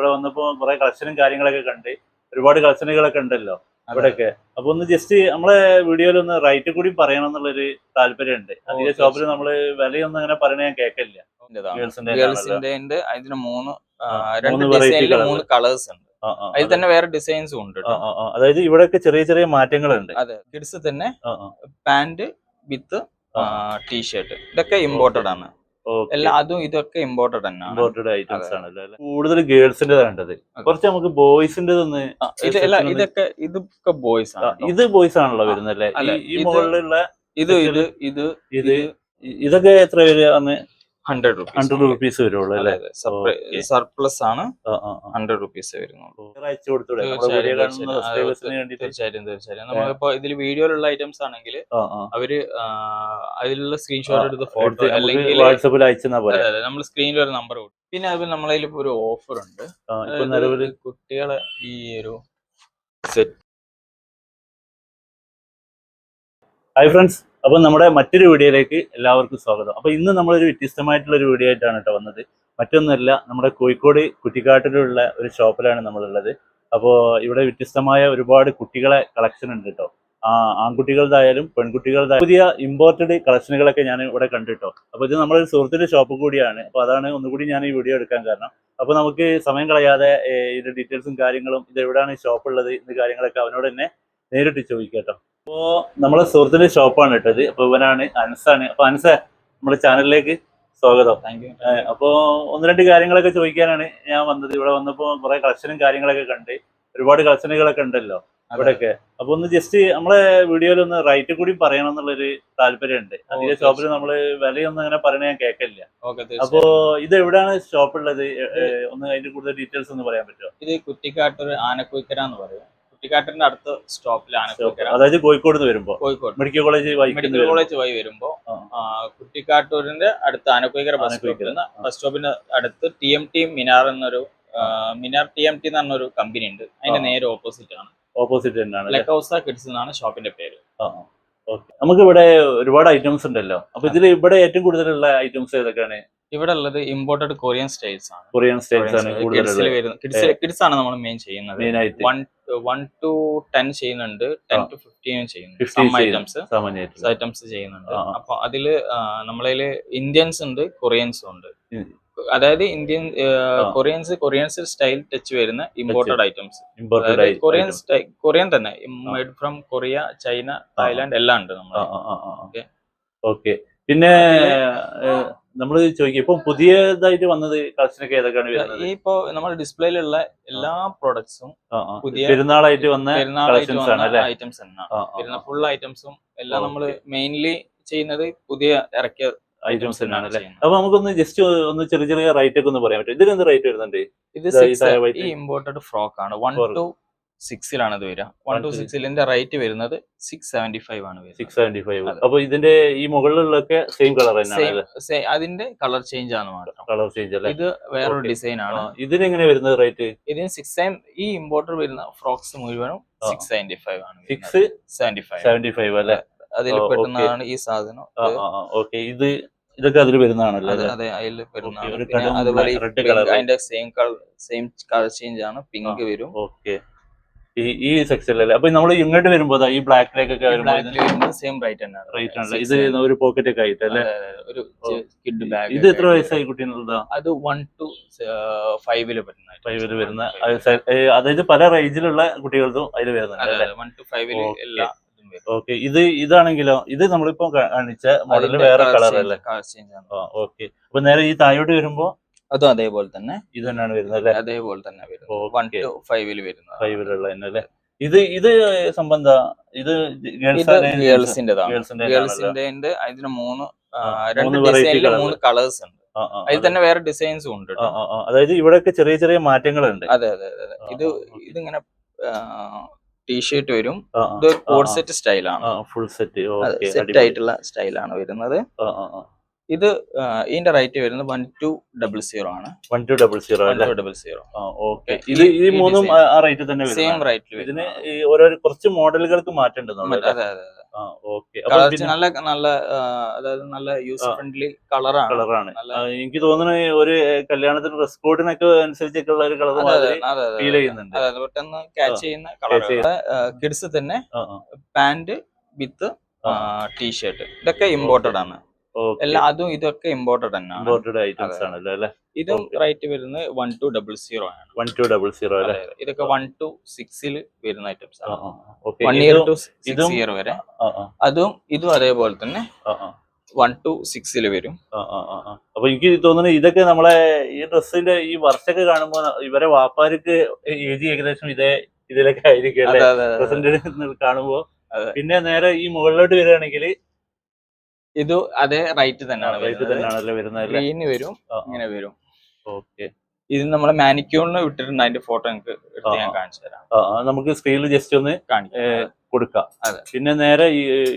ഇവിടെ വന്നപ്പോ കുറെ കളക്ഷനും കാര്യങ്ങളൊക്കെ കണ്ട്. ഒരുപാട് കളക്ഷനുകളൊക്കെ ഉണ്ടല്ലോ ഇവിടെയൊക്കെ അപ്പൊ ഒന്ന് ജസ്റ്റ് നമ്മളെ വീഡിയോയിൽ ഒന്ന് റൈറ്റ് കൂടി പറയണം എന്നുള്ളൊരു താല്പര്യമുണ്ട്. ഉണ്ട് അതിന്റെ ഷോപ്പിൽ നമ്മൾ വിലയൊന്നും അങ്ങനെ പറയണ ഞാൻ ഗേൾസിന്റെ ഗേൾസിന്റെ അതിന് മൂന്ന് രണ്ട് മൂന്ന് ഡിസൈനിൽ മൂന്ന് കളേഴ്സ് ഉണ്ട്. അതിൽ തന്നെ വേറെ ഡിസൈൻസും ഉണ്ട്. അതായത് ഇവിടെയൊക്കെ ചെറിയ ചെറിയ മാറ്റങ്ങളുണ്ട്. അതെ. കിഡ്സ് തന്നെ. പാന്റ് വിത്ത് ടീഷർട്ട് ഇതൊക്കെ ഇമ്പോർട്ടഡ് ആണ്. എല്ലാം അതും ഇതൊക്കെ ഇമ്പോർട്ടഡ് തന്നെ. ഇമ്പോർട്ടഡ് ഐറ്റംസ് ആണ് ആണല്ലോ? കൂടുതൽ ഗേൾസിന്റെ വേണ്ടത് കുറച്ച് നമുക്ക് ബോയ്സിന്റെ ഒന്ന് ആ, ഇതൊക്കെ ഇതൊക്കെ ബോയ്സ് ആണ് ഇത് ബോയ്സ് ആണല്ലോ വരുന്നല്ലേ ഈ- മുകളിലുള്ള ഇത് ഇത് ഇത് ഇത് ഇതൊക്കെ എത്ര വരികയാണ് ഹൺഡ്രഡ് റുപ്പീസ് ഹൺഡ്രഡ് റുപ്പീസ് വരുള്ളൂ അല്ലേ? സർപ്ലസ് ആണ്. ഹൺഡ്രഡ് റുപ്പീസ് വരുന്നുള്ളൂ. തീർച്ചയായിട്ടും നമ്മളിപ്പോ ഇതിൽ വീഡിയോയിലുള്ള ഐറ്റംസ് ആണെങ്കിൽ. അവർ അതിലുള്ള സ്ക്രീൻഷോട്ട് എടുത്ത് ഫോട്ടോ അല്ലെങ്കിൽ വാട്സപ്പിൽ അയച്ചെന്നാ പോലെ നമ്മൾ സ്ക്രീനിൽ ഒരു നമ്പർ കൊടുക്കും. പിന്നെ അതുപോലെ നമ്മളതിൽ ഒരു ഓഫർ ഉണ്ട്. കുട്ടികളെ ഈ ഒരു സെറ്റ് ഹായ് ഫ്രണ്ട്സ് അപ്പൊ നമ്മുടെ മറ്റൊരു വീഡിയോയിലേക്ക് എല്ലാവർക്കും സ്വാഗതം. അപ്പൊ ഇന്ന് നമ്മളൊരു വ്യത്യസ്തമായിട്ടുള്ള ഒരു വീഡിയോ ആയിട്ടാണ് കേട്ടോ വന്നത്. മറ്റൊന്നുമല്ല നമ്മുടെ കോഴിക്കോട് കുറ്റിക്കാട്ടിലുള്ള ഒരു ഷോപ്പിലാണ് നമ്മളുള്ളത്. അപ്പോൾ ഇവിടെ വ്യത്യസ്തമായ ഒരുപാട് കുട്ടികളെ കളക്ഷൻ ഉണ്ട് കേട്ടോ. ആ ആൺകുട്ടികളുടെയായാലും പെൺകുട്ടികളുടെ പുതിയ ഇമ്പോർട്ടഡ് കളക്ഷനുകളൊക്കെ ഞാൻ ഇവിടെ കണ്ടിട്ടോ അപ്പോൾ ഇത് നമ്മളൊരു സുഹൃത്തിന്റെ ഷോപ്പ് കൂടിയാണ്. അപ്പോൾ അതാണ് ഒന്നുകൂടി ഞാൻ ഈ വീഡിയോ എടുക്കാൻ കാരണം. അപ്പോൾ നമുക്ക് സമയം കളയാതെ ഇതിന്റെ ഡീറ്റെയിൽസും കാര്യങ്ങളും ഇത് എവിടെയാണ് ഷോപ്പ് ഉള്ളത് ഇന്ന് കാര്യങ്ങളൊക്കെ അവനോട് തന്നെ നേരിട്ട് ചോദിക്കാം അപ്പോൾ അപ്പോ നമ്മളെ സുഹൃത്തിന്റെ ഷോപ്പാണ് ഇട്ടത് അപ്പൊ ഇവനാണ് അൻസാണ്. അപ്പൊ അൻസ നമ്മുടെ ചാനലിലേക്ക് സ്വാഗതം. താങ്ക് യു ഏഹ് അപ്പോ ഒന്ന് രണ്ട് കാര്യങ്ങളൊക്കെ ചോദിക്കാനാണ് ഞാൻ വന്നത്. ഇവിടെ വന്നപ്പോ കുറെ കളക്ഷനും കാര്യങ്ങളൊക്കെ കണ്ട് ഒരുപാട് കളക്ഷനുകളൊക്കെ ഉണ്ടല്ലോ അവിടെയൊക്കെ അപ്പൊ ഒന്ന് ജസ്റ്റ് നമ്മളെ വീഡിയോയിൽ ഒന്ന് റൈറ്റ് കൂടി പറയണം എന്നുള്ളൊരു താല്പര്യമുണ്ട്. ഉണ്ട് Okay. ഷോപ്പിൽ നമ്മൾ വിലയൊന്നും അങ്ങനെ പറയണ ഞാൻ കേൾക്കില്ല അപ്പോ ഇത് എവിടെയാണ് ഷോപ്പ് ഉള്ളത്? ഒന്ന് അതിന്റെ കൂടുതൽ ഡീറ്റെയിൽസ് ഒന്ന് പറയാൻ പറ്റുമോ? ഇത് കുറ്റിക്കാട്ടൂർ ആനക്കുയിക്കര എന്ന് പറയും. കുറ്റിക്കാട്ടിന്റെ അടുത്ത സ്റ്റോപ്പിലാണ് അതായത് കോഴിക്കോട് നിന്ന് വരുമ്പോ? Kozhikode. Medical college medical college വഴി വരുമ്പോ കുട്ടിക്കാട്ടൂരിന്റെ അടുത്ത് ആനക്കോയിക്കര ബസ്. സ്റ്റോപ്പിൽ ബസ് സ്റ്റോപ്പിന്റെ അടുത്ത് ടി എം ടി മിനാർ എന്നൊരു മിനാർ ടി എം ടി എന്ന് പറഞ്ഞൊരു കമ്പനി ഉണ്ട്. അതിന്റെ. നേരെ ഓപ്പോസിറ്റ് ആണ്. ഓപ്പോസിറ്റ് തന്നെയാണ് ലെക് ലെക്കൗസ കിഡ്സ് എന്നാണ് ഷോപ്പിന്റെ പേര്. നമുക്ക് ഇവിടെ ഒരുപാട് ഐറ്റംസ് ഉണ്ടല്ലോ. അപ്പൊ ഇതിൽ ഇവിടെ ഏറ്റവും കൂടുതലുള്ള ഐറ്റംസ് ഏതൊക്കെയാണ്? ഇവിടെ ഉള്ളത് ഇമ്പോർട്ടഡ് കൊറിയൻ സ്റ്റൈൽസ് ആണ്. കൊറിയൻ സ്റ്റൈൽസ് ആണ് കിഡ്സിൽ കൂടുതലുള്ളത്. വരുന്നത് കിഡ്സ് ആണ് നമ്മൾ മെയിൻ ചെയ്യുന്നത്. വൺ വൺ ടു ടെൻ ചെയ്യുന്നുണ്ട് ടെൻ ടു ഫിഫ്റ്റീനും ചെയ്യുന്നുണ്ട്. 15 സം ഐറ്റംസ് ഐറ്റംസ് ചെയ്യുന്നുണ്ട്. അപ്പൊ അതിൽ നമ്മളതിൽ ഇന്ത്യൻസ് ഉണ്ട് കൊറിയൻസും ഉണ്ട്. അതായത് Indian Koreans Koreans style touch വരുന്ന imported items Korean style Korean തന്നെ. Made from Korea China Thailand എല്ലാം ഉണ്ട് നമ്മൾ. ഓക്കെ പിന്നെ നമ്മൾ ചോദിക്കും ഇപ്പൊ പുതിയതായിട്ട് വന്നത് കളക്ഷനൊക്കെ ഏതൊക്കെയാണ് വരുന്നത്? ഈ ഇപ്പോ നമ്മുടെ ഡിസ്പ്ലേയിലുള്ള എല്ലാ പ്രോഡക്ട്സും. പുതിയ- പെരുന്നാളായിട്ട് വന്ന കളക്ഷൻസ് ആണ് ഐറ്റംസ് വരുന്ന ഫുൾ ഐറ്റംസും എല്ലാം. നമ്മൾ മെയിൻലി ചെയ്യുന്നത് പുതിയ ഇറക്കിയ ഐറ്റംസ് തന്നെയാണ് അല്ലേ? അപ്പൊ നമുക്കൊന്ന് ജസ്റ്റ് ഒന്ന് ചെറിയ ചെറിയ റേറ്റ് ഒക്കെ ഒന്ന് പറയാൻ പറ്റും ഇതിന് എന്ത് റേറ്റ് വരുന്നുണ്ട്? ഇത് ഇമ്പോർട്ടഡ് ഫ്രോക്ക് ആണ്. വൺ. ടു സിക്സിലാണ് ഇത് വരിക. One to. സിക്സിലിന്റെ റേറ്റ് വരുന്നത് സിക്സ് സെവന്റി ഫൈവ് ആണ് സിക്സ് സെവന്റി ഫൈവ് അപ്പൊ ഇതിന്റെ ഈ മുകളിലുള്ളൊക്കെ സെയിം കളർ തന്നെയാണ് അതിന്റെ കളർ ചേഞ്ച് ആണ് മാത്രം. കളർ ചേഞ്ച് അല്ലേ? ഇത് വേറൊരു. ഡിസൈൻ ആണ്. ഇതിന് എങ്ങനെ വരുന്നത് റേറ്റ് ഇതിന് സിക്സ് സെവൻ ഈ ഇമ്പോർട്ടർ വരുന്ന ഫ്രോക്സ് മുഴുവനും. സിക്സ് സെവന്റി ഫൈവ് ആണ് six seventy five seventy five അല്ലേ? അതിൽ പെട്ടുന്നതാണ് ഈ സാധനം. ഓക്കെ ഇത് ഇതൊക്കെ അതിൽ വരുന്നതാണല്ലോ അതെ അതിൽ വരുന്ന അതുപോലെ അതിന്റെ same colour same colour change ആണ്. പിങ്ക് വരും. ഓക്കെ ഈ ഈ സെക്ഷനിലല്ലേ അപ്പൊ നമ്മൾ ഇങ്ങോട്ട് വരുമ്പോ ദാ ഈ ബ്ലാക്കിലേക്കൊക്കെ വരുമ്പോൾ സെയിം റേറ്റ് തന്നെയാണ് റേറ്റ് ആണല്ലേ ഇത് ഒരു പോക്കറ്റ് ഒക്കെ ആയിട്ട് അല്ലേ. ഒരു കിഡ് ബാഗ് ഇത് എത്ര വയസ്സായി കുട്ടീനുള്ളതാ? അത് വൺ ടു ഫൈവിൽ ഫൈവിൽ വരുന്ന അതായത് പല റേഞ്ചിലുള്ള കുട്ടികൾക്കും അതിൽ വരുന്നുണ്ട് അല്ലേ? വൺ ടു ഫൈവിൽ Okay. എല്ലാ ഇതും ഓക്കെ. ഇത് ഇതാണെങ്കിലോ? ഇത് നമ്മളിപ്പോ കാണിച്ച മോഡൽ വേറെ കളർ അല്ലേ? ഓക്കെ. അപ്പൊ നേരെ ഈ താഴോട്ട് വരുമ്പോ അതും അതേപോലെ തന്നെ ഇത് തന്നെയാണ് വരുന്നത് അല്ലേ? അതേപോലെ തന്നെ വരുന്നത്. വൺ ടു ഫൈവിൽ വരുന്നത്. ഫൈവിലുള്ള തന്നെ അല്ലേ? ഇത് ഇത് സംബന്ധ ഇത് ഗേൾസിന്റെ അതിന് മൂന്ന് രണ്ട് മൂന്ന് ഡിസൈനിൽ മൂന്ന് കളേഴ്സ് ഉണ്ട്. അതിൽ തന്നെ വേറെ ഡിസൈൻസും ഉണ്ട് അതായത് ഇവിടെയൊക്കെ ചെറിയ ചെറിയ മാറ്റങ്ങളുണ്ട്. അതെ അതെ അതെ. ഇത് ഇതിങ്ങനെ ടീഷർട്ട് വരും. ഇത് കോഡ് സെറ്റ് സ്റ്റൈലാണ് ഫുൾ സെറ്റ് സെറ്റ് ആയിട്ടുള്ള സ്റ്റൈലാണ് വരുന്നത്. ഇത് ഇതിന്റെ റേറ്റ് വരുന്നത് വൺ ടു ഡബിൾ സീറോ ആണ്. One two double zero double zero okay ഇത് ഈ മൂന്നും ആ റേറ്റ് തന്നെ സെയിം റേറ്റിൽ ഇതിന് ഓരോ കുറച്ച് മോഡലുകൾക്ക് മാറ്റം അതെ അതെ നല്ല നല്ല അതായത് നല്ല യൂസ് ഫ്രണ്ട്ലി കളറാണ് കളറാണ് എനിക്ക് തോന്നുന്നു ഒരു കല്യാണത്തിന് ഡ്രസ് കോഡിനൊക്കെ അനുസരിച്ചൊക്കെ ഉള്ള ഒരു കളർ ഫീൽ ചെയ്യുന്നുണ്ട്. പെട്ടെന്ന് ക്യാച്ച് ചെയ്യുന്ന കളർ കിഡ്സ് തന്നെ. പാന്റ് വിത്ത് ടീഷർട്ട് ഇതൊക്കെ ഇമ്പോർട്ടഡ് ആണ്. എല്ലാ അതും ഇതൊക്കെ ഇമ്പോർട്ടഡ് തന്നെ ഇമ്പോർട്ടഡ് ഐറ്റംസ്. ആണല്ലോ അല്ലെ? ഇതും റേറ്റ് വരുന്നത് വൺ ടു ഡബിൾ സീറോ ആണ്. വൺ ടു ഡബിൾ സീറോ അല്ലെ. ഇതൊക്കെ വൺ ടു സിക്സിൽ വരുന്ന ഐറ്റംസ് ആണ്. One year to six year വരെ. അതും ഇതും അതേപോലെ തന്നെ വൺ ടു സിക്സിൽ വരും. അപ്പൊ എനിക്ക് തോന്നുന്നു ഇതൊക്കെ നമ്മളെ ഈ ഡ്രസ്സിന്റെ ഈ വർഷൊക്കെ കാണുമ്പോ ഇവരെ വാപ്പാർക്ക് ഏജ് ഏകദേശം ഇതേ ഇതിലൊക്കെ ആയിരിക്കും അല്ലെ. കാണുമ്പോ പിന്നെ നേരെ ഈ മുകളിലോട്ട് വരികയാണെങ്കിൽ ഇത് അതേ റൈറ്റ് തന്നെയാണ് റേറ്റ് വരുന്നത്. തന്നെയാണല്ലേ വരുന്നത് അല്ലേ? ഗ്രീന് വരും ഇങ്ങനെ വരും. ഓക്കെ. ഇത് നമ്മളെ മാനിക്യൂറിന് വിട്ടിട്ടുണ്ട് അതിന്റെ ഫോട്ടോ എനിക്ക് എടുത്ത് ഞാൻ. കാണിച്ചു തരാം. നമുക്ക് സ്ക്രീനിൽ ജസ്റ്റ് ഒന്ന് കൊടുക്കാം. അതെ. പിന്നെ നേരെ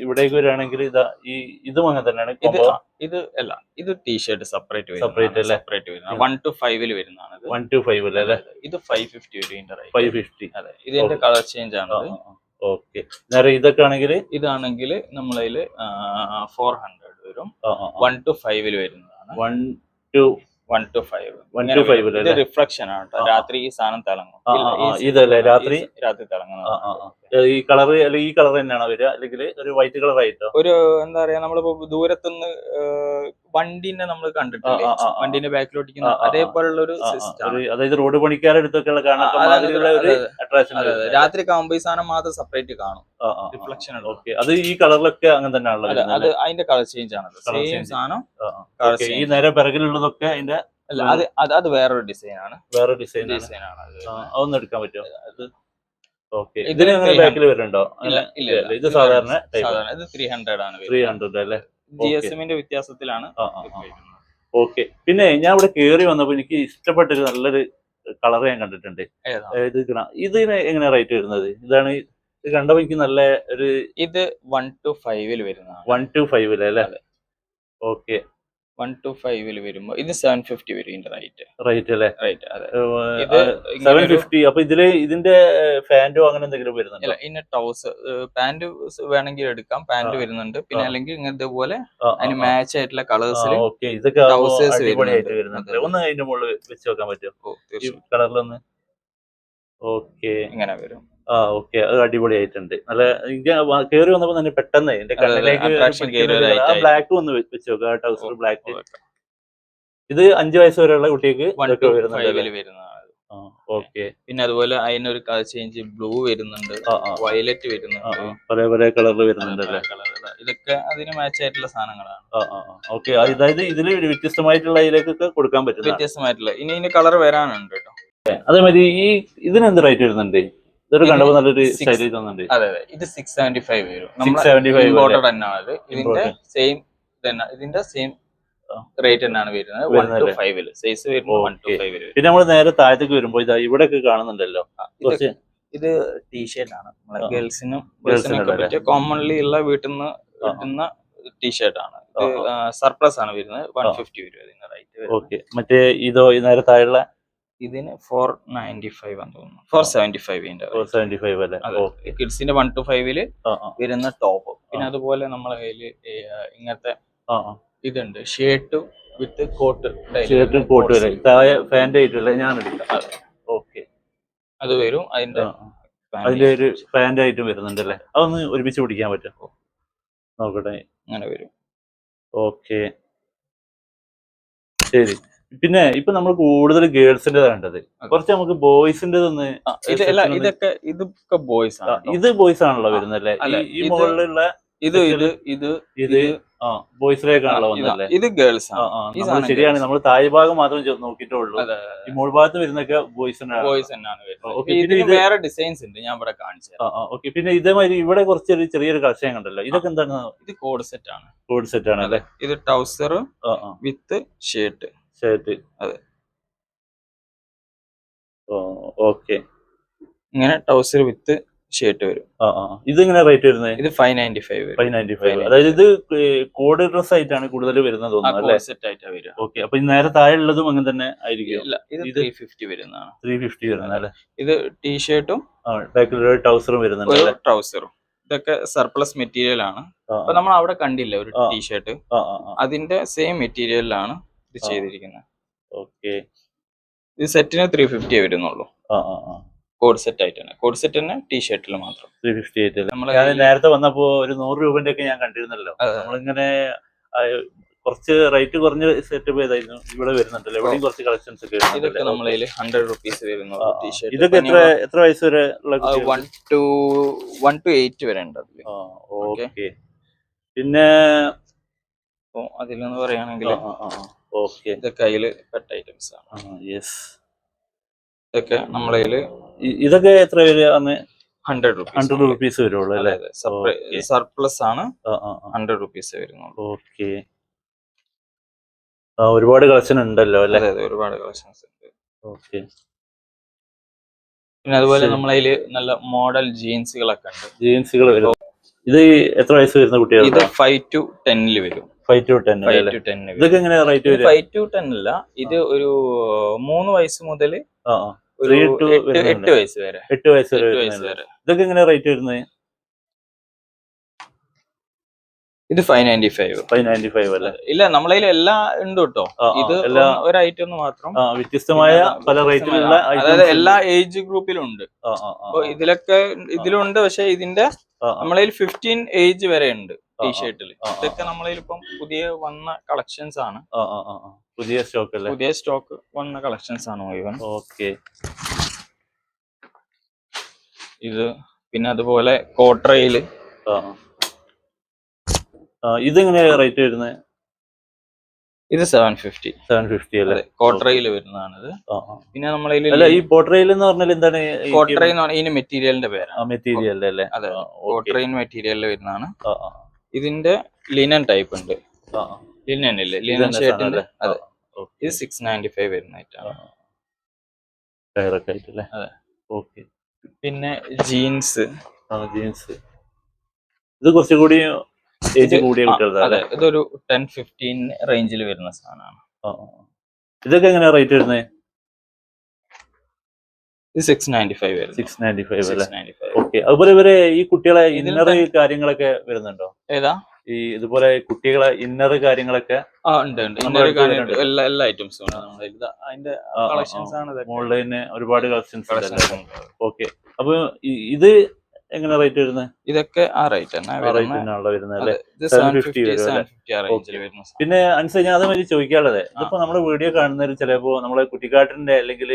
ഇവിടേക്ക് വരികയാണെങ്കിൽ ഇതാ ഈ ഇതും അങ്ങനെ തന്നെയാണ്. ഇത് ഇത് അല്ല ഇത് ടീഷർട്ട് സെപ്പറേറ്റ് സെപ്പറേറ്റ് അല്ലേ? സെപ്പറേറ്റ് വരുന്നത് വൺ ടു ഫൈവിൽ വരുന്നതാണ് വൺ ടു ഫൈവ് അല്ലേ അല്ലേ? ഇത് ഫൈവ് ഫിഫ്റ്റി വരും ഫൈവ് ഫിഫ്റ്റി അതെ. ഇതിന്റെ കളർ ചേഞ്ച് ആണ്. ഓക്കെ നേരെ ഇതൊക്കെ ആണെങ്കിൽ ഇതാണെങ്കിൽ നമ്മളതിൽ ഫോർ ഹൺഡ്രഡ് വരും. വൺ ടു ഫൈവിൽ വരുന്നതാണ്. One to one to five one to five reflection ആണ്. രാത്രി ഈ സാധനം തിളങ്ങും. ഇതല്ലേ? രാത്രി? രാത്രി തിളങ്ങുന്നത്. ഈ കളർ അല്ലെങ്കിൽ ഈ കളർ തന്നെയാണോ വരിക? അല്ലെങ്കിൽ ഒരു വൈറ്റ് കളർ ആയിട്ടോ? ഒരു എന്താ പറയാ നമ്മളിപ്പോ ദൂരത്തുനിന്ന് നിന്ന് വണ്ടിനെ നമ്മൾ കണ്ടിട്ടില്ലേ. വണ്ടിന്റെ ബാക്കിലോട്ട്. അതേപോലുള്ള ഒരു അതായത് റോഡ് പണിക്കാരെടുത്തൊക്കെയുള്ള അട്രാക്ഷൻ രാത്രി ആകുമ്പോ ഈ സാധനം മാത്രം സെപ്പറേറ്റ് കാണും. റിഫ്ലക്ഷൻ ഓക്കെ അത് ഈ കളറിലൊക്കെ അങ്ങനെ തന്നെയാണല്ലോ അതെ അതിന്റെ കളർ ചേഞ്ച് ആണ് സെയിം. സാധനം ഈ നേരെ പിറകിലുള്ളതൊക്കെ അതിന്റെ അല്ല അത് അത് വേറൊരു ഡിസൈൻ ആണ്. വേറൊരു ഡിസൈൻ ഡിസൈൻ ആണ് അതൊന്നും എടുക്കാൻ പറ്റുമോ? ഇതിന് അങ്ങനെ ബാക്കിൽ വരുന്നുണ്ടോ? ഇത് സാധാരണ ഇത് ത്രീ ഹൺഡ്രഡ് ആണ് ത്രീ ഹൺഡ്രഡ് അല്ലേ? ജി എസ് എമ്മിന്റെ വ്യത്യാസത്തിലാണ് ഓക്കെ പിന്നെ ഞാൻ ഇവിടെ കേറി വന്നപ്പോ എനിക്ക് ഇഷ്ടപ്പെട്ട ഒരു നല്ലൊരു കളർ ഞാൻ കണ്ടിട്ടുണ്ട്. ഇത്. ഇതിന് എങ്ങനെ റേറ്റ് വരുന്നത്? ഇതാണ് ഇത് കണ്ടപ്പോ എനിക്ക് നല്ല ഒരു ഇത് വൺ ടു ഫൈവിൽ വരുന്ന വൺ ടു ഫൈവിൽ അല്ലേ? ഓക്കെ വൺ ടു ഫൈവിൽ വരുമ്പോ ഇത് സെവൻ ഫിഫ്റ്റി വരും ഇതിന്റെ റേറ്റ് റേറ്റ് അല്ലേ? റേറ്റ് അതെ. ഇത് സെവൻ ഫിഫ്റ്റി അപ്പൊ ഇതിൽ ഇതിന്റെ പാന്റോ അങ്ങനെ എന്തെങ്കിലും വരുന്നുണ്ടോ? ഇല്ല ഇന്ന ടൗസ് പാന്റ് വേണമെങ്കിൽ എടുക്കാം. പാന്റ് വരുന്നുണ്ട്. പിന്നെ അല്ലെങ്കിൽ ഇങ്ങനത്തെ പോലെ അതിന് മാച്ച് ആയിട്ടുള്ള കളേഴ്സിൽ ഇതൊക്കെ trousers വരുന്നുണ്ട്. ഒന്ന് അതിന്റെ മുകളിൽ വെച്ച് വെക്കാൻ പറ്റുമോ? കളറിലൊന്ന് ഓക്കെ ഇങ്ങനെ വരും. ആ ഓക്കെ. അത് അടിപൊളിയായിട്ടുണ്ട്. നല്ല എനിക്ക് കയറി വന്നപ്പോ തന്നെ പെട്ടെന്ന് എന്റെ കണ്ണിലേക്ക് ബ്ലാക്ക് ഒന്ന് വെച്ച് നോക്കുക ആ ടൗസർ ബ്ലാക്ക് ഇത് അഞ്ചു വയസ്സ് വരെയുള്ള കുട്ടിക്ക് വരുന്നുണ്ട് ഓക്കെ. പിന്നെ അതുപോലെ അതിനൊരു കളർ ചേഞ്ച് ബ്ലൂ വരുന്നുണ്ട്. വയലറ്റ് വരുന്നുണ്ട്. പല പല കളറിൽ വരുന്നുണ്ടല്ലേ ഇതൊക്കെ അതിന് മാച്ച് ആയിട്ടുള്ള സാധനങ്ങളാണ്. ഓക്കെ. അതായത് ഇതിൽ ഒരു വ്യത്യസ്തമായിട്ടുള്ള ഇതിലേക്കൊക്കെ കൊടുക്കാൻ പറ്റും വ്യത്യസ്തമായിട്ടുള്ള. ഇനി ഇതിന് കളർ വരാനുണ്ട് കേട്ടോ. അതേമാതിരി ഈ ഇതിന് എന്ത് റേറ്റ് വരുന്നുണ്ട്? ഇതൊരു ഇതിന് കണ്ടപ്പോ നല്ലൊരു സ്റ്റൈലിൽ തോന്നുന്നുണ്ട്. അതെ അതെ. ഇത് സിക്സ് സെവന്റി ഫൈവ് വരും ഇമ്പോർട്ടഡ് തന്നെയാണ് ഇത് ഇതിന്റെ. സെയിം തന്നെ. ഇതിന്റെ സെയിം റേറ്റ് തന്നെയാണ് വരുന്നത്. One to? ഫൈവിൽ സൈസ് വരുമ്പോൾ വൺ ടു. പിന്നെ നമ്മൾ നേരെ താഴത്തേക്ക് വരുമ്പോ ഇതാ ഇവിടെ ഒക്കെ കാണുന്നുണ്ടല്ലോ. ആ, ഇത് ടീഷർട്ടാണ് നമ്മളെ ഗേൾസിനും ഒക്കെ പറ്റിയ കോമൺലി ഉള്ള വീട്ടിൽ നിന്ന്. കിട്ടുന്ന ടീഷർട്ടാണ് സർപ്ലസ് ആണ് വരുന്നത്. വൺ. ഫിഫ്റ്റി വരും ഇതിന്റെ റേറ്റ് ഓക്കെ മറ്റേ ഇതോ ഈ നേരെ താഴെയുള്ള ഇതിന് ഫോർ നയന്റി ഫൈവ് എന്ന് തോന്നുന്നു. ഫോർ സെവന്റി ഫൈവ് ഇതിന്റെ സെവന്റി ഫൈവ് അല്ലേ? അതെ. ഓക്കെ കിഡ്സിന്റെ വൺ ടു ഫൈവിൽ വരുന്ന ടോപ്പ് പിന്നെ അതുപോലെ നമ്മളെ ആ, ഇങ്ങനത്തെ ഇതുണ്ട്. ഷേർട്ട് വിത്ത് കോട്ട് ഷേർട്ടും കോട്ട് ഫാന്റെ ആയിട്ടുള്ള ഞാൻ എടുക്കാം. ഓക്കെ അത് വരും. അതിന്റെ അതിന്റെ ഒരു ഫാന്റെ ആയിട്ടും വരുന്നുണ്ട് അല്ലേ? അതൊന്ന് ഒരുമിച്ച് പിടിക്കാൻ പറ്റുമോ? നോക്കട്ടെ. അങ്ങനെ വരും. ഓക്കെ ശരി. പിന്നെ ഇപ്പൊ നമ്മൾ കൂടുതൽ ഗേൾസിന്റെ കണ്ടത്. കുറച്ച് നമുക്ക് ബോയ്സിന്റെ ഒന്ന് ഇതൊക്കെ ഇതൊക്കെ ബോയ്സ് ആണ് ഇത് ബോയ്സ് ആണല്ലോ വരുന്നല്ലേ ഈ- മുകളിലുള്ള ഇത് ഇത് ഇത് ഇത് ബോയ്സിലേക്കാണല്ലോ വന്നല്ലേ ഇത് ഗേൾസ് ആണ്. ശരിയാണ്. നമ്മൾ താഴെ ഭാഗം മാത്രം നോക്കിയിട്ടേ ഉള്ളൂ ഈ മുകൾ ഭാഗത്ത് വരുന്നൊക്കെ ബോയ്സ് ബോയ്സ് തന്നെയാണ് വേറെ ഡിസൈൻസ് ഉണ്ട് ഞാൻ ഇവിടെ കാണിച്ചു ഓക്കെ പിന്നെ ഇതേമാതിരി ഇവിടെ കുറച്ചൊരു ചെറിയൊരു കളക്ഷൻ കണ്ടല്ലോ. ഇതൊക്കെ എന്താണ്? ഇത് കോഡ് സെറ്റ് ആണ് കോഡ് സെറ്റ് ആണ് അല്ലേ? ഇത് ടൗസർ വിത്ത് ഷർട്ട്. ഷർട്ട് അതെ. ഓക്കെ. ഇങ്ങനെ ടൗസർ വിത്ത് ഷർട്ട് വരും. ആ ആ ഇതെങ്ങനെ റേറ്റ് വരുന്നത് ഇത് five ninety five five ninety five അതായത് ഇത് കോഡ് ഡ്രസ് ആയിട്ടാണ് കൂടുതൽ വരുന്നത് സെറ്റ് വരിക. ഓക്കെ അപ്പൊ നേരെ താഴെ ഉള്ളതും അങ്ങനെ തന്നെ ആയിരിക്കും. ഇല്ല ഇത് ത്രീ ഫിഫ്റ്റി വരുന്നതാണ്. ത്രീ ഫിഫ്റ്റി വരുന്നത് അല്ലേ? ഇത് ടീഷർട്ടും ആ ടൗസറും വരുന്നുണ്ട് ട്രൗസറും ഇതൊക്കെ സർപ്ലസ് മെറ്റീരിയൽ ആണ്. അപ്പൊ നമ്മൾ അവിടെ കണ്ടില്ല ഒരു ടീഷർട്ട്. അതിന്റെ സെയിം മെറ്റീരിയലിലാണ് ഇത്. ചെയ്തിരിക്കുന്നത് ഓക്കെ. ഇത് സെറ്റിന് ത്രീ ഫിഫ്റ്റിയേ വരുന്നുള്ളൂ. ആ ആ ആ. കോഡ് സെറ്റ് ആയിട്ട് തന്നെ. കോഡ് സെറ്റ് തന്നെ ടീഷർട്ടിൽ മാത്രം. ത്രീ ഫിഫ്റ്റി ആയിട്ട് നമ്മൾ ഞാൻ നേരത്തെ വന്നപ്പോ ഒരു നൂറ് രൂപന്റെ ഒക്കെ ഞാൻ കണ്ടിരുന്നല്ലോ. നമ്മളിങ്ങനെ കുറച്ച് റേറ്റ് കുറഞ്ഞ സെറ്റപ്പ് ചെയ്തായിരുന്നു. ഇവിടെ വരുന്നുണ്ടല്ലോ. എവിടെയും കുറച്ച് കളക്ഷൻസ് ഒക്കെ ഇതൊക്കെ. നമ്മളതിൽ ഹൺഡ്രഡ് റുപ്പീസ് വരുന്നു. ടീഷർട്ട് ഇതൊക്കെ എത്ര എത്ര വയസ്സ് വരെ ഉള്ള? One to one to eight വരെ ഉണ്ട് അതിൽ ഓക്കേ. പിന്നെ അതിലെന്ന് പറയുകയാണെങ്കിൽ ഓക്കെ. ഇതൊക്കെ അതിൽ പെട്ട ഐറ്റംസ് ആണ്. യെസ് ഇതൊക്കെ നമ്മളെ ഇതൊക്കെ എത്ര വരെ അന്ന് ഹൺഡ്രഡ് റുപ്പീസ് ഹൺഡ്രഡ് റുപ്പീസ് വരുള്ളൂ അല്ലേ? സർപ്ലസ് ആണ് ഹൺഡ്രഡ് റുപ്പീസ് വരുന്നുള്ളൂ. ഓക്കെ. ഒരുപാട് കളക്ഷൻ ഉണ്ടല്ലോ അല്ലേ? അതെ ഒരുപാട് കളക്ഷൻസ് ഉണ്ട്. ഓക്കെ. പിന്നെ അതുപോലെ. നമ്മളതിൽ നല്ല മോഡൽ ജീൻസുകളൊക്കെ ഉണ്ട്. ജീൻസുകൾ വരും. ഇത് എത്ര വയസ്സ് വരുന്ന കുട്ടികൾ ഇത് ഫൈവ് ടു ടെന്നിൽ വരും. Five to ten five to ten ഇതൊക്കെ എങ്ങനെ റേറ്റ് വരും ഫൈവ് ടു ടെൻ അല്ല. ഇത് ഒരു മൂന്ന് വയസ്സ് മുതൽ ഒരു to എട്ട് വയസ്സ് വരെ. എട്ട് വയസ്സ് വരെ ഇതൊക്കെ എങ്ങനെ റേറ്റ് വരുന്നത്? ഇത് five ninety five five ninety five അല്ലേ? ഇല്ല നമ്മളതിൽ എല്ലാം ഉണ്ട് കേട്ടോ. ഇത് എല്ലാ ഒരു ഐറ്റം മാത്രം. വ്യത്യസ്തമായ പല റേറ്റിലുള്ള അതായത് എല്ലാ ഏജ് ഗ്രൂപ്പിലും ഉണ്ട്. ഇതിലൊക്കെ ഇതിലുണ്ട് പക്ഷെ ഇതിന്റെ നമ്മളതിൽ ഫിഫ്റ്റീൻ ഏജ് വരെ ഉണ്ട്. ടീഷർട്ടിൽ. ഇതൊക്കെ നമ്മളതിൽ ഇപ്പം പുതിയ വന്ന കളക്ഷൻസ് ആണ്. പുതിയ സ്റ്റോക്ക് അല്ലേ? പുതിയ സ്റ്റോക്ക് വന്ന കളക്ഷൻസ് ആണ് മുഴുവൻ. ഓക്കെ. ഇത് പിന്നെ അതുപോലെ കോട്ടറയിൽ ആ ആ. ആ ഇതെങ്ങനെ റേറ്റ് വരുന്നത് ഇത് സെവൻ ഫിഫ്റ്റി സെവൻ ഫിഫ്റ്റി അല്ലേ? കോട്ടറയിൽ വരുന്നതാണിത്. പിന്നെ നമ്മളെ ഈ കോട്ടറയിൽ എന്ന് പറഞ്ഞാൽ എന്താണ് കോട്ടറയിൽ എന്ന് പറഞ്ഞാൽ മെറ്റീരിയലിന്റെ പേരാണ്. മെറ്റീരിയൽ അല്ലേ? അതെ കോട്ടറയിൽ മെറ്റീരിയലിൽ വരുന്നതാണ്. ഇതിന്റെ ലിനൻ ടൈപ്പ് ഉണ്ട്. ലിനൻ ഇല്ലേ? ലിനൻ ഷർട്ടിന്റെ അതെ. ഇത് സിക്സ് നയന്റി ഫൈവ് വരുന്ന അതെ. ഓക്കെ. പിന്നെ ജീൻസ് ജീൻസ് ഇത് കുറച്ചുകൂടി ഏജ് കൂടിയ അതെ. ഇതൊരു ടെൻ ഫിഫ്റ്റീൻ റേഞ്ചിൽ വരുന്ന സാധനമാണ്. ഇതൊക്കെ എങ്ങനെയാ റേറ്റ് വരുന്നത്? സിക്സ് നയന്റി ഫൈവ് വരുന്നത് സിക്സ് നയന്റി ഫൈവ് അല്ലേ സിക്സ് നയന്റി ഫൈവ് ഓക്കെ അതുപോലെ ഇവരെ ഈ കുട്ടികളെ ഇന്നർ കാര്യങ്ങളൊക്കെ വരുന്നുണ്ടോ ഏതാ ഈ ഇതുപോലെ കുട്ടികളെ ഇന്നർ കാര്യങ്ങളൊക്കെ. എല്ലാ എല്ലാ ഐറ്റംസും. അതിന്റെ. കളക്ഷൻസ് ആണ് ഇതൊക്കെ. മുകളിൽ തന്നെ ഒരുപാട് കളക്ഷൻസ്. ഓക്കെ അപ്പൊ ഇത് എങ്ങനെ റേറ്റ് വരുന്നത് ഇതൊക്കെ ആ റേറ്റ് തന്നെ ആ റേറ്റ് വരുന്നത് തന്നെയാണല്ലോ വരുന്നത് അല്ലേ? ഇത് 750 സെവൻ ഫിഫ്റ്റി വരും സെവൻ അല്ലേ? ഫിഫ്റ്റി ആ റേഞ്ചിൽ Okay. വരുന്ന സാധനം. പിന്നെ അനുസരിച്ച് ഞാൻ അതേമാതിരി ചോദിക്കാനുള്ളത്. ഇതിപ്പോ നമ്മുടെ വീഡിയോ കാണുന്നവർ ചിലപ്പോ നമ്മളെ കുട്ടിക്കാട്ടിന്റെ അല്ലെങ്കിൽ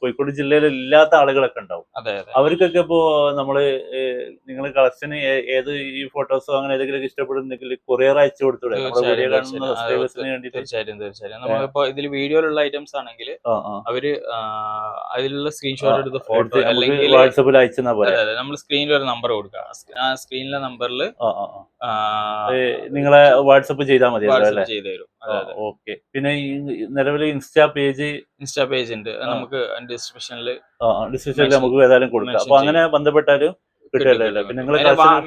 കോഴിക്കോട് ജില്ലയിൽ ഇല്ലാത്ത ആളുകളൊക്കെ ഉണ്ടാവും. അവർക്കൊക്കെ ഇപ്പോ നമ്മൾ നിങ്ങൾ കളക്ഷൻ ഏത് ഈ ഫോട്ടോസോ അങ്ങനെ ഏതെങ്കിലും ഇഷ്ടപ്പെടുന്നെങ്കിൽ കൊറിയർ അയച്ചു കൊടുത്തൂടെ? വീഡിയോ കാണുന്ന തീർച്ചയായും. സബ്സ്ക്രൈബേഴ്സിന് വേണ്ടിട്ട് തീർച്ചയായും തീർച്ചയായും. നമ്മളിപ്പോ ഇതിൽ വീഡിയോയിലുള്ള ഐറ്റംസ് ആണെങ്കിൽ അവർ അതിലുള്ള സ്ക്രീൻഷോട്ട് എടുത്ത് ഫോട്ടോ അല്ലെങ്കിൽ വാട്സപ്പിൽ അയച്ചെന്നാ പോലെ നമ്മൾ സ്ക്രീനിൽ ഒരു നമ്പർ കൊടുക്കുക. ആ സ്ക്രീനിലെ നമ്പറിൽ നിങ്ങളെ വാട്സപ്പ് ചെയ്താൽ മതി ചെയ്ത് തരും. ഓക്കെ. പിന്നെ ഈ നിലവിൽ ഇൻസ്റ്റാ പേജ്? ഇൻസ്റ്റാ പേജ് ഉണ്ട്. നമുക്ക് ഡിസ്ക്രിപ്ഷനിൽ ഡിസ്ക്രിപ്ഷനിൽ നമുക്ക് ഏതായാലും കൊടുക്കാം. അപ്പൊ അങ്ങനെ ബന്ധപ്പെട്ടാലും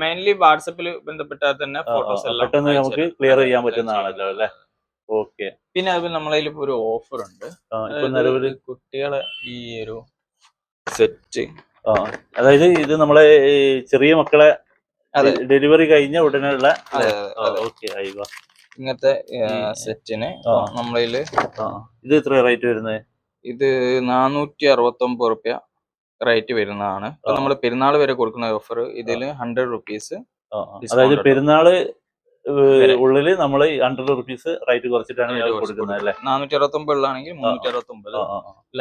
മെയിൻലി വാട്സപ്പിൽ ബന്ധപ്പെട്ടാൽ തന്നെ ഫോട്ടോസ് എല്ലാം പെട്ടെന്ന് നമുക്ക് ക്ലിയർ ചെയ്യാൻ പറ്റുന്നതാണല്ലോ അല്ലെ? ഓക്കെ. പിന്നെ അതുപോലെ നമ്മളതിൽ ഒരു ഓഫർ ഉണ്ട്. കുട്ടികളെ ഈ ഒരു സെറ്റ് അതായത് ഇത് നമ്മളെ ചെറിയ മക്കളെ. ഡെലിവറി കഴിഞ്ഞ ഉടനെയുള്ള. ഓക്കെ ആയിക്കോ ഇങ്ങനത്തെ സെറ്റിന് ആ. നമ്മളതിൽ ഇത് എത്ര റേറ്റ് വരുന്നത് ഇത് നാനൂറ്റി അറുപത്തി ഒമ്പത് റുപ്യ റേറ്റ് വരുന്നതാണ്. നമ്മൾ പെരുന്നാൾ വരെ കൊടുക്കുന്ന ഓഫർ ഇതിൽ ഹൺഡ്രഡ് റുപ്പീസ്. അതായത്? പെരുന്നാൾ വരെ. ഉള്ളിൽ നമ്മൾ ഹൺഡ്രഡ് റുപ്പീസ് റേറ്റ് കുറച്ചിട്ടാണ് കൊടുക്കുന്നത് അല്ലേ? നാനൂറ്റി അറുപത്തി ഒമ്പതിലാണെങ്കിൽ മുന്നൂറ്റി അറുപത്തി ഒമ്പത്.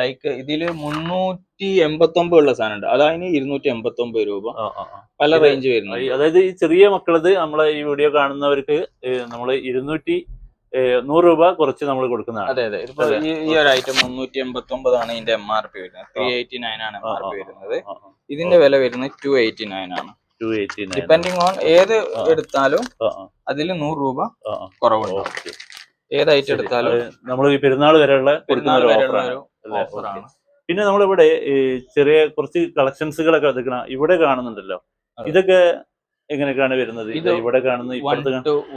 ലൈക്ക് ഇതിൽ മുന്നൂറ്റി എൺപത്തി ഒമ്പത് ഉള്ള സാധനം ഉണ്ട് അതായത് ഇരുന്നൂറ്റി എൺപത്തി ഒമ്പത് രൂപ. പല റേഞ്ച് വരുന്നത് അതായത് ഈ ചെറിയ മക്കളത് നമ്മളെ ഈ വീഡിയോ കാണുന്നവർക്ക് നമ്മൾ ഇരുന്നൂറ്റി നൂറ് രൂപ കുറച്ച് നമ്മൾ കൊടുക്കുന്നതാണ്. അതെ അതെ. ഇപ്പൊ ഈ ഈ ഒരു ഐറ്റം മുന്നൂറ്റി എൺപത്തി ഒമ്പതാണ് ഇതിന്റെ എം ആർ പി വരുന്നത്. ത്രീ എയ്റ്റി നയൻ ആണ് എം ആർ പി വരുന്നത്. ഇതിന്റെ വില വരുന്നത് ടു എയ്റ്റി നയൻ ആണ്. ടു എയ്റ്റി ഡിപ്പെൻഡിങ് ഓൺ ഏത് എടുത്താലും അതിൽ നൂറ് രൂപ. കുറവുണ്ട്. ഏതായിട്ട് ഏത് ഐറ്റം എടുത്താലും നമ്മൾ ഈ പെരുന്നാൾ വരെയുള്ള ഓഫറാണ്. പിന്നെ നമ്മളിവിടെ ചെറിയ കുറച്ച് കളക്ഷൻസുകളൊക്കെ എടുക്കണം ഇവിടെ കാണുന്നുണ്ടല്ലോ. ഇതൊക്കെ എങ്ങനെയൊക്കെയാണ് വരുന്നത്? ഇത് ഇവിടെ കാണുന്ന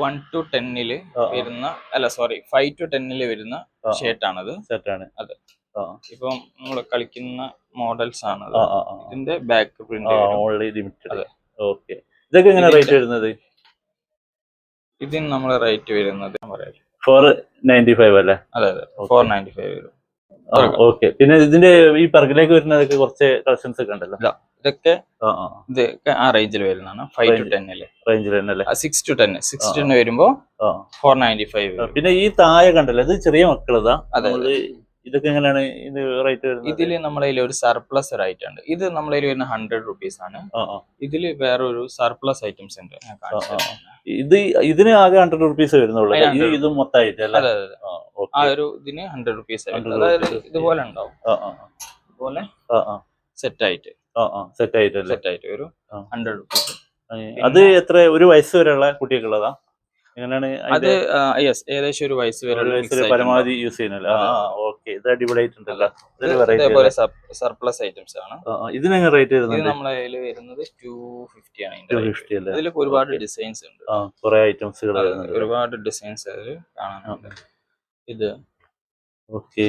വൺ ടു ടെന്നിൽ വരുന്ന അല്ല സോറി ഫൈവ് ടു ടെന്നിൽ വരുന്ന അത് ആണത് അതെ. ഇപ്പം നമ്മൾ കളിക്കുന്ന മോഡൽസ് ആണ് ഇതിന്റെ ബാക്ക് പ്രിന്റ് ഓൺലി ലിമിറ്റഡ് അതെ. ഓക്കെ ഇതൊക്കെ എങ്ങനെ റേറ്റ് വരുന്നത്? ഇതിന് നമ്മളെ റേറ്റ് വരുന്നത് ഫോർ നയന്റി ഫൈവ് അല്ലേ? അതെ അതെ. ഫോർ നയന്റി ഫൈവ് വരും. ഓക്കെ പിന്നെ ഇതിന്റെ ഈ പെർഗിലേക്ക് വരുന്നതൊക്കെ കുറച്ച് കളക്ഷൻസ് ഒക്കെ ഉണ്ടല്ലോ? ഇതൊക്കെ ഇതൊക്കെ ആ റേഞ്ചിൽ വരുന്നതാണ്. ഫൈവ് ടു ടെൻ അല്ലേ? റേഞ്ചിൽ തന്നെ six to ten six to ten വരുമ്പോ ഫോർ നയന്റി ഫൈവ് പിന്നെ ഈ താഴെ കണ്ടല്ലോ ഇത് ചെറിയ മക്കളതാ. അതെ, നമ്മൾ ഇതൊക്കെ എങ്ങനെയാണ് ഇത് റേറ്റ് വരുന്നത്? ഇതിൽ നമ്മളെ ഒരു സർപ്ലസ് റൈറ്റ് ഉണ്ട്. ഇത് നമ്മളെ വരുന്ന ഹൺഡ്രഡ് റുപ്പീസ് ആണ്. ഇതിൽ വേറൊരു സർപ്ലസ് ഐറ്റംസ് ഉണ്ട്. ഇത് ഇതിന് ആകെ ഹൺഡ്രഡ് റുപ്പീസ് വരുന്നുള്ളൂ ഇത് 100 ഇത് മൊത്തമായിട്ട് അല്ലേ? അതെ അതെ ആ, ഒരു ഇതിന് ഹൺഡ്രഡ് റുപ്പീസ് 100 അതായത്. ഇതുപോലെ ഉണ്ടാവും. ഇതുപോലെ സെറ്റ് ആയിട്ട്. സെറ്റ് ആയിട്ട് സെറ്റ് ആയിട്ട് ഒരു. ഹൺഡ്രഡ് റുപ്പീസ് അത് എത്ര ഒരു വയസ്സ് വരെയുള്ള കുട്ടികൾക്കുള്ളതാ? എങ്ങനെയാണ് അത് യെസ് ഏകദേശം ഒരു വയസ്സ് വരെ പരമാവധി യൂസ് ചെയ്യുന്നല്ലോ? ഓക്കെ ഇത് അടിപൊളിയായിട്ടുണ്ടല്ലോ. ഇതേപോലെ സർപ്ലസ് ഐറ്റംസ് ആണ്. ഇതിനെങ്ങനെ റേറ്റ് വരുന്നത് നമ്മളെ കയ്യിൽ വരുന്നത് ടു ഫിഫ്റ്റി ആണ് ടു ഫിഫ്റ്റി അല്ലേ? അതിലൊക്കെ ഒരുപാട് ഡിസൈൻസ് ഉണ്ട്. കുറെ ഐറ്റംസുകൾ ഒരുപാട് ഡിസൈൻസ് അതിൽ കാണാനുണ്ട്. ഇത് ഓക്കെ.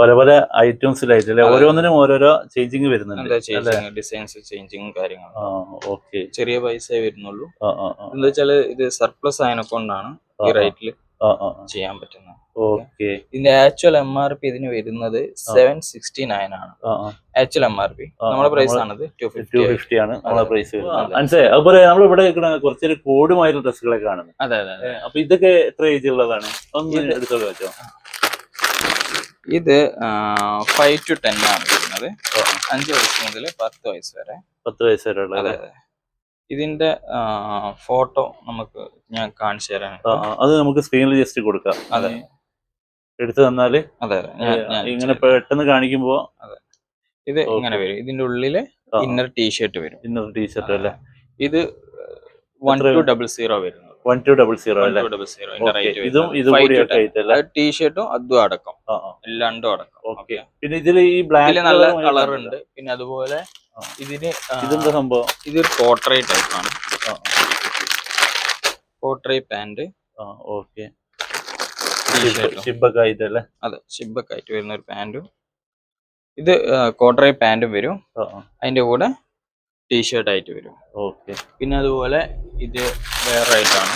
പല പല ഐറ്റംസിലായിട്ട് അല്ലെ അതെ. ഓരോന്നിനും ഓരോരോ ചേഞ്ചിങ് വരുന്നുണ്ട്? ഡിസൈൻസ് ചേഞ്ചിങ് കാര്യങ്ങളും. ആ ഓക്കെ. ചെറിയ പൈസ വരുന്നുള്ളൂ. എന്താ വെച്ചാൽ ഇത് സർപ്ലസ് ആയതിനെ കൊണ്ടാണ് ഈ റേറ്റിൽ. റേറ്റിൽ ചെയ്യാൻ പറ്റുന്നത്. ഓക്കെ. ഇതിന്റെ ആക്ച്വൽ എം ആർ പി ഇതിന് വരുന്നത് സെവൻ സിക്സ്റ്റി നയൻ ആണ്. ആക്ച്വൽ എം ആർ പി നമ്മുടെ പ്രൈസ് ആണത് ടു ഫിഫ്റ്റി ആണ് നമ്മുടെ പ്രൈസ്. മനസ്സിലായി? അതുപോലെ നമ്മൾ ഇവിടെ കുറച്ചൊരു കോഡുമായിട്ടുള്ള ഡ്രസ്സുകളൊക്കെ കാണുന്നത്. അതെ അതെ അപ്പൊ ഇതൊക്കെ എത്ര ഏജ് ഉള്ളതാണ്? ഒന്ന് എടുത്തോളൂ വെച്ചോ. ഇത് ഫൈവ് ടു ടെൻ ആണ് വരുന്നത്. അഞ്ച് വയസ്സ് മുതൽ പത്ത് വയസ്സ് വരെ. പത്ത് വയസ്സ് വരെ ഉള്ളത് അതെ അതെ. ഇതിന്റെ ഫോട്ടോ നമുക്ക് ഞാൻ കാണിച്ചു തരാൻ ആ. അത് നമുക്ക് സ്ക്രീനിൽ ജസ്റ്റ് കൊടുക്കാം. അതെ. എടുത്തു തന്നാൽ അതെ ഇങ്ങനെ പെട്ടെന്ന് കാണിക്കുമ്പോ അതെ. ഇത് ഇങ്ങനെ വരും. ഇതിന്റെ ഉള്ളിൽ ഇന്നർ ടീഷർട്ട് വരും. ഇന്നർ ടീഷർട്ട് അല്ലേ? ഇത് വൺ ടു ഡബിൾ സീറോ വരുന്നത്. വൺ ടു ഡബിൾ സീറോ ഇതും ഇതും ടീഷർട്ടും അതും അടക്കം. രണ്ടും അടക്കം. ഓക്കെ പിന്നെ ഇതിൽ ഈ ബ്ലാക്ക് നല്ല കളർ ഉണ്ട്. പിന്നെ അതുപോലെ. ഇതിന് ഇതിന്റെ ഇതെന്താ സംഭവം? ഇത് കോട്രൈ ടൈപ്പ് ആണ്. കോട്രൈ പാന്റ് ഓക്കെ ഷിബൊക്കെ അതെ ഷിബൊക്കെ ആയിട്ട് വരുന്ന ഒരു പാന്റും ഇത് കോട്ടറി പാന്റും വരും. അതിന്റെ കൂടെ ടീഷർട്ട് ആയിട്ട് വരും. ഓക്കെ. പിന്നെ അതുപോലെ ഇത് വേറെ ആയിട്ടാണ്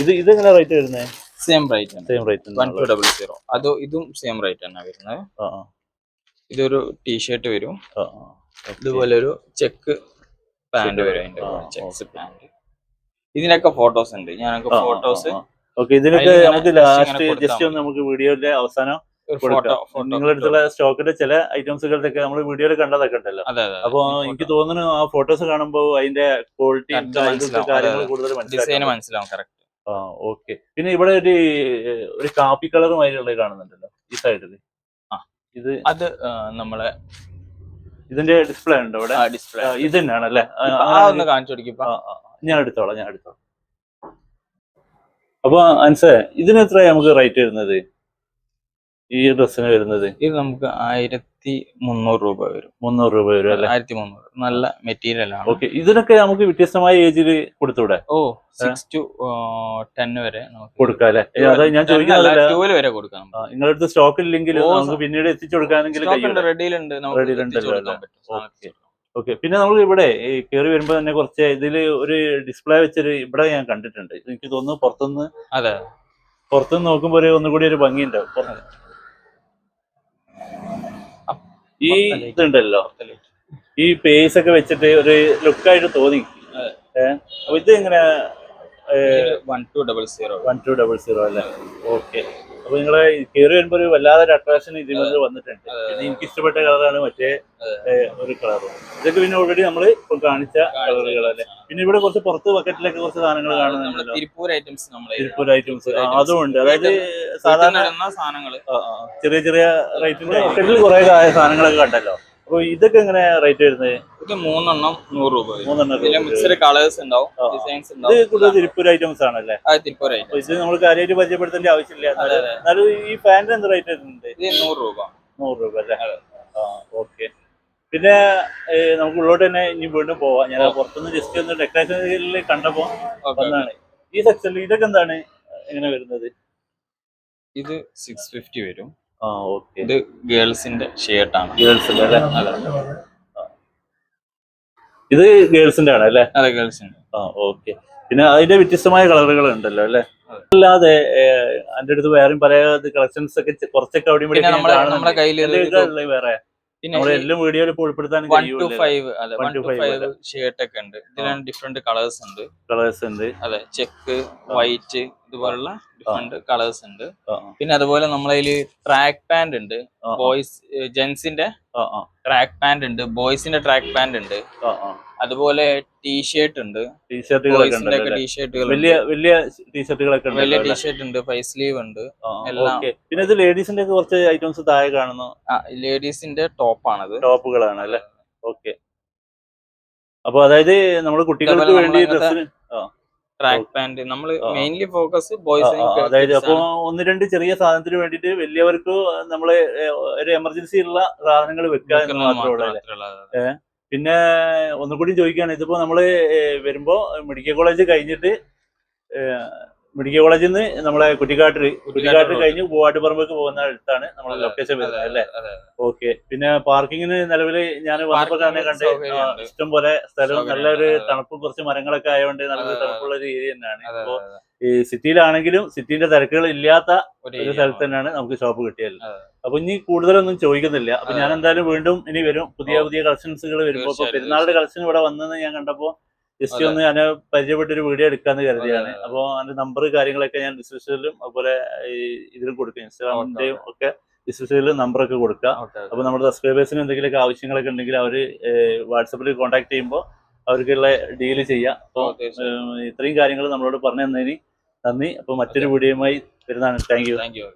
ഇത് എങ്ങനെ റേറ്റ് വരുന്നത് സെയിം റേറ്റ് ആണ്. Same rate one two double zero അത് ഇതും സെയിം റേറ്റ് ആണ് വരുന്നത്. ഇതൊരു ടീഷർട്ട് വരും. ഇതുപോലെ ഒരു ചെക്ക് പാന്റ് വരും അതിന്റെ ചെക്സ് പാന്റ് ഇതിനൊക്കെ ഫോട്ടോസ് ഉണ്ട്. ഞാനൊക്കെ ഫോട്ടോസ് ഓക്കെ ഇതിനൊക്കെ നമുക്ക് ലാസ്റ്റ് ജസ്റ്റ് ഒന്ന് നമുക്ക് വീഡിയോയിലെ അവസാനം നിങ്ങളുടെ അടുത്തുള്ള സ്റ്റോക്കിന്റെ ചില ഐറ്റംസുകളുടെ നമ്മൾ വീഡിയോയിൽ കണ്ടതൊക്കെ ഉണ്ടല്ലോ. അപ്പൊ എനിക്ക് തോന്നുന്നു ആ ഫോട്ടോസ് കാണുമ്പോൾ അതിന്റെ ക്വാളിറ്റി. കാര്യങ്ങൾ കൂടുതൽ മനസ്സിലാവും. ആ ഓക്കെ പിന്നെ ഇവിടെ ഒരു ഒരു കാപ്പി കളറുമായിട്ടുള്ളത് കാണുന്നുണ്ടല്ലോ ഈ സൈഡിൽ ആ. ഇത് അത് നമ്മളെ ഇതിന്റെ ഡിസ്പ്ലേ ഉണ്ട് ഇവിടെ? ഡിസ്പ്ലേ ഇത് തന്നെയാണ് അല്ലേ? ഒന്ന് കാണിച്ചു കൊടുക്കും. ഞാൻ എടുത്തോളാം ഞാൻ എടുത്തോളാം. അപ്പൊ അൻസേ ഇതിന് എത്രയാണ് നമുക്ക് റേറ്റ് വരുന്നത്? ഈ ഡ്രസ്സിന് വരുന്നത്? ഇത് നമുക്ക് ആയിരത്തി മുന്നൂറ് രൂപ വരും. മുന്നൂറ് രൂപ വരും അല്ലേ? ആയിരത്തി മുന്നൂറ്. നല്ല മെറ്റീരിയൽ ആണ്. ഓക്കെ. ഇതിനൊക്കെ നമുക്ക് വ്യത്യസ്തമായ ഏജിൽ കൊടുത്തൂടെ ഓ സിക്സ് ടു ടെൻ വരെ കൊടുക്കാം അല്ലേ? ഏ, ഞാൻ ചോദിക്കുന്നത് വരെ കൊടുക്കാം നിങ്ങളുടെ അടുത്ത് സ്റ്റോക്ക് ഇല്ലെങ്കിൽ നമുക്ക് പിന്നീട് എത്തിച്ചു കൊടുക്കാനെങ്കിൽ റെഡിയിലുണ്ട് റെഡിയിലുണ്ട് ഓക്കെ. ഓക്കെ. പിന്നെ നമ്മൾ ഇവിടെ കയറി വരുമ്പോൾ തന്നെ കുറച്ച് ഇതിൽ ഒരു ഡിസ്പ്ലേ വെച്ചൊരു ഇവിടെ ഞാൻ കണ്ടിട്ടുണ്ട്. എനിക്ക് തോന്നുന്നു പുറത്തുനിന്ന് അതെ. പുറത്തുനിന്ന് നോക്കുമ്പോൾ ഒന്നുകൂടി ഒരു ഭംഗിയുണ്ടാവും. ഈ ഇതുണ്ടല്ലോ. ഈ പേസ് ഒക്കെ വെച്ചിട്ട് ഒരു ലുക്കായിട്ട് തോന്നി. അപ്പൊ ഇത് എങ്ങനെ one two double zero one two double zero അല്ലേ? ഓക്കെ അപ്പൊ നിങ്ങളെ കയറി വരുമ്പോ ഒരു വല്ലാതെ ഒരു അട്രാക്ഷൻ ഇതിൽ വന്നിട്ടുണ്ട്. പിന്നെ എനിക്ക് ഇഷ്ടപ്പെട്ട കളറാണ് മറ്റേ ഒരു കളർ ഇതൊക്കെ പിന്നെ ഓൾറെഡി നമ്മൾ ഇപ്പൊ കാണിച്ച കളറുകൾ അല്ലെ? പിന്നെ ഇവിടെ കുറച്ച് പുറത്ത് ബക്കറ്റിലൊക്കെ കുറച്ച് സാധനങ്ങൾ കാണുന്നുണ്ടല്ലോ തിരുപ്പൂർ ഐറ്റംസ് തിരുപ്പൂർ ഐറ്റംസ്. അതുമുണ്ട്. അതായത് സാധാരണ ആ, ചെറിയ ചെറിയ റേറ്റിന്റെ ബക്കറ്റിൽ കുറെ സാധനങ്ങളൊക്കെ കണ്ടല്ലോ. അപ്പൊ ഇതൊക്കെ എങ്ങനെ റേറ്റ് വരുന്നത്? ഇത് മൂന്നെണ്ണം നൂറ് രൂപ മൂന്നെണ്ണം കളേഴ്സ് ഉണ്ടാവും ഡിസൈൻസ് ഉണ്ടാവും ഇത് കൂടുതൽ തിരുപ്പൂർ ഐറ്റംസ് ആണല്ലേ? തിരുപ്പൂർ ഐറ്റം ഇത് നമ്മൾ കാര്യമായിട്ട് പരിചയപ്പെടുത്തേണ്ട ആവശ്യമില്ല. എന്നാലും ഈ ഫാനിന് എന്ത് റേറ്റ് വരുന്നുണ്ട്? ഇത് നൂറ് രൂപ. നൂറ് രൂപ അല്ലേ? ആ ഓക്കെ പിന്നെ നമുക്ക് ഉള്ളോട്ട് തന്നെ ഇനി വീണ്ടും പോവാം. ഞാൻ. പുറത്തുനിന്ന് ജസ്റ്റ് ഒന്ന് ഡെക്കറേഷനിൽ കണ്ടപ്പോ ഒന്നാണ് ഈ സെക്ഷനിൽ ഇതൊക്കെ എന്താണ് എങ്ങനെ വരുന്നത്? ഇത് സിക്സ് ഫിഫ്റ്റി വരും. ഇത് ഗേൾസിന്റെ ആണ് ഗേൾസ് അല്ലേ? അതെ. ഇത് ഗേൾസിന്റെ ആണ് അല്ലേ? അതെ ഗേൾസ് ആ ഓക്കെ. പിന്നെ അതിന്റെ വ്യത്യസ്തമായ കളറുകൾ ഉണ്ടല്ലോ അല്ലേ? അല്ലാതെ എന്റെ അടുത്ത് വേറെ പല കളക്ഷൻസ് ഒക്കെ കുറച്ചൊക്കെ അവിടെ പിന്നെ നമ്മുടെ കയ്യിൽ വേറെ? എല്ലാം വീഡിയോയിൽ ഉൾപ്പെടുത്താൻ five ഫൈവ് ഷർട്ട് ഒക്കെ ഉണ്ട്. ഇതിലാണ് ഡിഫറെന്റ് കളേഴ്സ് ഉണ്ട്. കളേഴ്സ് ഉണ്ട്. അതെ ചെക്ക് വൈറ്റ് ഇതുപോലുള്ള ഡിഫറെന്റ് കളേഴ്സ് ഉണ്ട്. പിന്നെ അതുപോലെ നമ്മളതിൽ ട്രാക്ക് പാന്റ് ഉണ്ട്. ബോയ്സ് ആ, ട്രാക്ക് പാന്റ് ഉണ്ട്. ബോയ്സിന്റെ ട്രാക്ക് പാന്റ് ഉണ്ട്. അതുപോലെ ടീഷർട്ട് ഉണ്ട്. ടീഷർട്ടുകളൊക്കെ ടീഷർട്ടുകൾ വലിയ വലിയ ടീഷർട്ടുകളൊക്കെ വലിയ ടീഷർട്ട് ഉണ്ട്. ഫൈവ് സ്ലീവ് ഉണ്ട്. എല്ലാം. പിന്നെ ഇത് ലേഡീസിന്റെ കുറച്ച് ഐറ്റംസ് താഴെ കാണുന്നു. ലേഡീസിന്റെ ടോപ്പാണത് ടോപ്പുകളാണ് അല്ലേ? ഓക്കെ അപ്പൊ അതായത് നമ്മൾ കുട്ടികൾക്ക് വേണ്ടി ഡ്രസ്സിന് ട്രാക്ക് പാന്റ് നമ്മൾ മെയിൻലി ഫോക്കസ് ബോയ്സ് അതായത് അപ്പൊ ഒന്ന് രണ്ട് ചെറിയ സാധനത്തിന് വേണ്ടിട്ട് വലിയവർക്ക് നമ്മൾ ഒരു എമർജൻസി ഉള്ള സാധനങ്ങൾ വെക്കുക എന്ന് മാത്രമേ കൂടി അല്ലേ? പിന്നെ ഒന്നുകൂടി ചോദിക്കുകയാണ് ഇതിപ്പോ നമ്മൾ വരുമ്പോ മെഡിക്കൽ കോളേജ് കഴിഞ്ഞിട്ട് മെഡിക്കൽ കോളേജിൽ നിന്ന് നമ്മളെ കുറ്റിക്കാട്ടിൽ കുറ്റിക്കാട്ടിൽ കഴിഞ്ഞ് പൂവാട്ടുപറമ്പേക്ക് പോകുന്ന അടുത്താണ് നമ്മുടെ ലൊക്കേഷൻ വരുന്നത് അല്ലേ? ഓക്കെ. പിന്നെ പാർക്കിങ്ങിന് നിലവിൽ ഞാൻ വന്നപ്പോൾ തന്നെ കണ്ട്. ഇഷ്ടം പോലെ സ്ഥലവും നല്ലൊരു. തണുപ്പും കുറച്ച് മരങ്ങളൊക്കെ ആയതുകൊണ്ട് നല്ലൊരു. തണുപ്പുള്ള ഒരു ഏരിയ തന്നെയാണ്. അപ്പോ ഇപ്പോ ഈ സിറ്റിയിലാണെങ്കിലും സിറ്റിന്റെ തിരക്കുകൾ ഇല്ലാത്ത ഒരു സ്ഥലത്ത് തന്നെയാണ് നമുക്ക് ഷോപ്പ് കിട്ടിയത്. അപ്പൊ ഇനി കൂടുതലൊന്നും ചോദിക്കുന്നില്ല. അപ്പൊ ഞാൻ എന്തായാലും വീണ്ടും ഇനി വരും. പുതിയ പുതിയ കളക്ഷൻസുകൾ വരുമ്പോ പെരുന്നാളുടെ കളക്ഷൻ ഇവിടെ വന്നെന്ന് ഞാൻ കണ്ടപ്പോ ജസ്റ്റ് ഒന്ന് ഞാൻ പരിചയപ്പെട്ടൊരു വീഡിയോ എടുക്കാന്ന് കരുതിയാണ്. അതെ. അപ്പൊ അതിന്റെ നമ്പർ കാര്യങ്ങളൊക്കെ ഞാൻ ഡിസ്ക്രിപ്ഷനിലും അതുപോലെ ഇതിലും കൊടുക്കും. ഇൻസ്റ്റാഗ്രാമിന്റെയും ഒക്കെ ഡിസ്ക്രിപ്ഷനിലും നമ്പറൊക്കെ കൊടുക്കുക. കൊടുക്കാം അപ്പൊ നമ്മുടെ സബ്സ്ക്രൈബേഴ്സിന് എന്തെങ്കിലും ആവശ്യങ്ങളൊക്കെ ഉണ്ടെങ്കിൽ അവർ വാട്സപ്പിൽ കോൺടാക്ട് ചെയ്യുമ്പോൾ അവർക്കുള്ള ഡീൽ ചെയ്യാം. അപ്പോൾ ഇത്രയും കാര്യങ്ങൾ നമ്മളോട് പറഞ്ഞു തന്നതിന് നന്ദി. അപ്പൊ മറ്റൊരു വീഡിയോയുമായി വരുന്നതാണ്. Thank you thank you.